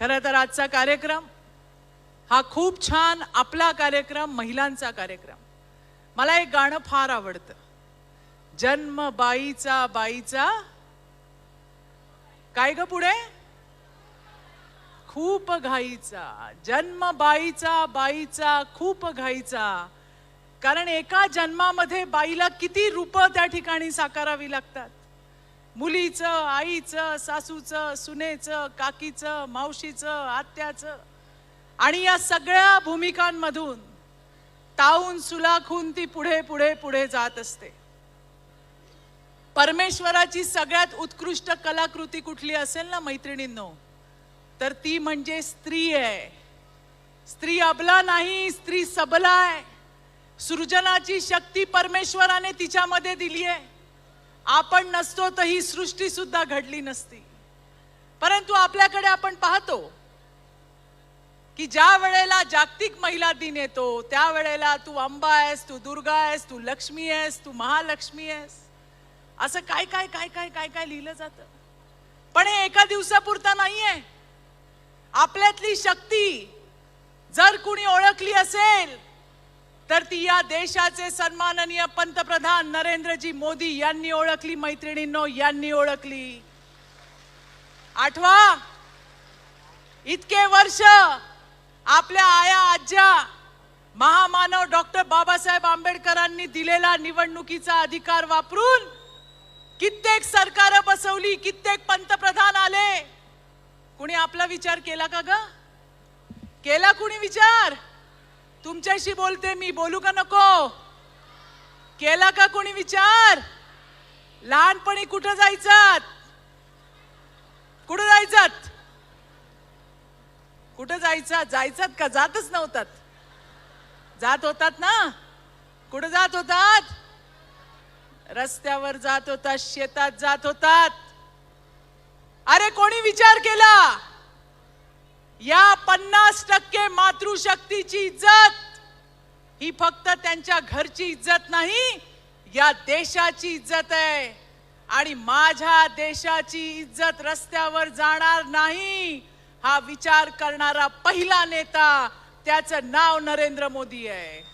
खरं तर आजचा कार्यक्रम हा खूप छान आपला कार्यक्रम महिलांचा कार्यक्रम. मला एक गाणं फार आवडतं. जन्म बाईचा बाईचा. काय ग पुढे? खूप घाईचा. जन्म बाईचा बाईचा खूप घाईचा. कारण एका जन्मामध्ये बाईला किती रूप त्या ठिकाणी साकारावी लागतात? मुलीचं आईचं सासूचं सुनेचं काकीचं मावशीचं आत्याचं. आणि या सगळ्या भूमिकांमधून ताऊन सुलाखून ती पुढे पुढे पुढे जात असते. परमेश्वराची सगळ्यात उत्कृष्ट कलाकृती कुठली असेल ना मैत्रिणींनो? तर ती म्हणजे स्त्री आहे. स्त्री अबला नाही स्त्री सबला आहे. सृजनाची शक्ती परमेश्वराने तिच्यामध्ये दिली आहे आपण नसतो तर ही सृष्टी सुद्धा घडली नसती. परंतु आपल्याकडे आपण पाहतो की ज्या वेळेला जागतिक महिला दिन येतो त्या वेळेला तू अंबा आहेस तू दुर्गा आहेस तू लक्ष्मी आहेस तू महालक्ष्मी आहेस. असं काय काय काय काय काय काय लिहिलं जातं? पण हे एका दिवसापुरता नाहीये. आपल्यातली शक्ती जर कुणी ओळखली असेल तर ती या देशाचे सन्माननीय पंतप्रधान नरेंद्रजी मोदी यांनी ओळखली मैत्रिणींनो यांनी ओळखली. आठवा इतके वर्ष आपल्या आया आज्या महामानव डॉक्टर बाबासाहेब आंबेडकरांनी दिलेला निवडणुकीचा अधिकार वापरून कित्येक सरकार बसवली कित्येक पंतप्रधान आले. कुणी आपला विचार केला का ग? केला कुणी विचार? तुमच्याशी बोलते मी बोलू का नको? केला का कोणी विचार? लहानपणी कुठं जायचात? कुठं जायचात? कुठं जायचात? जायचात का? जातच नव्हतात. जात होतात ना? कुठं जात होतात? रस्त्यावर जात होतात शेतात जात होतात. अरे कोणी विचार केला? या पन्नास टक्के मातृशक्तीची इज्जत ही फक्त त्यांच्या घरची इज्जत नाही या देशाची इज्जत आहे. आणि माझ्या देशाची इज्जत रस्त्यावर जाणार नाही हा विचार करणारा पहिला नेता त्याचं नाव नरेंद्र मोदी आहे.